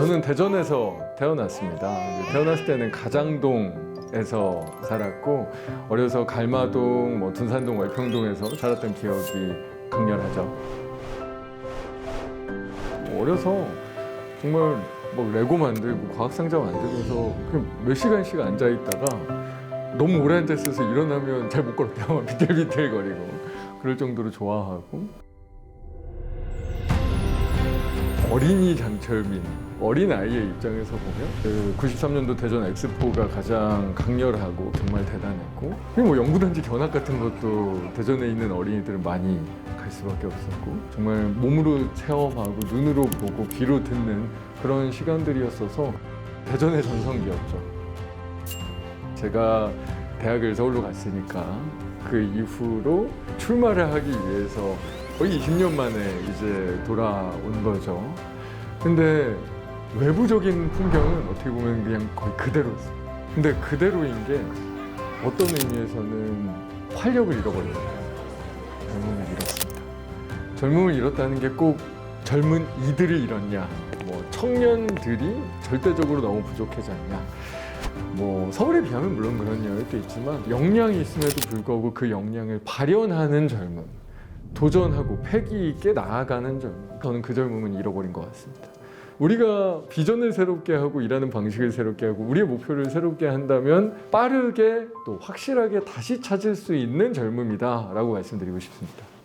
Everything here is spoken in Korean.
저는 대전에서 태어났습니다. 태어났을 때는 가장동에서 살았고 어려서 갈마동, 뭐 둔산동, 월평동에서 살았던 기억이 강렬하죠. 어려서 정말 막 레고 만들고 과학 상자 만들면서 몇 시간씩 앉아 있다가 너무 오래 앉아 있어서 일어나면 잘 못. 막 비틀비틀거리고 그럴 정도로 좋아하고 어린이 장철민 어린 아이의 입장에서 보면 그 93년도 대전 엑스포가 가장 강렬하고 정말 대단했고 그리고 뭐 연구단지 견학 같은 것도 대전에 있는 어린이들은 많이 갈 수밖에 없었고 정말 몸으로 체험하고 눈으로 보고 귀로 듣는 그런 시간들이었어서 대전의 전성기였죠. 제가 대학을 서울로 갔으니까 그 이후로 출마를 하기 위해서 거의 20년 만에 이제 돌아온 거죠. 근데 외부적인 풍경은 어떻게 보면 그냥 거의 그대로였어요. 근데 그대로인 게 어떤 의미에서는 활력을 잃어버린 거예요. 젊음을 잃었습니다. 젊음을 잃었다는 게 꼭 젊은 이들을 잃었냐, 뭐 청년들이 절대적으로 너무 부족해졌냐. 뭐 서울에 비하면 물론 그런 이야기도 있지만 역량이 있음에도 불구하고 그 역량을 발현하는 젊음, 도전하고 패기 있게 나아가는 젊음. 저는 그 젊음은 잃어버린 것 같습니다. 우리가 비전을 새롭게 하고 일하는 방식을 새롭게 하고 우리의 목표를 새롭게 한다면 빠르게 또 확실하게 다시 찾을 수 있는 젊음이다라고 말씀드리고 싶습니다.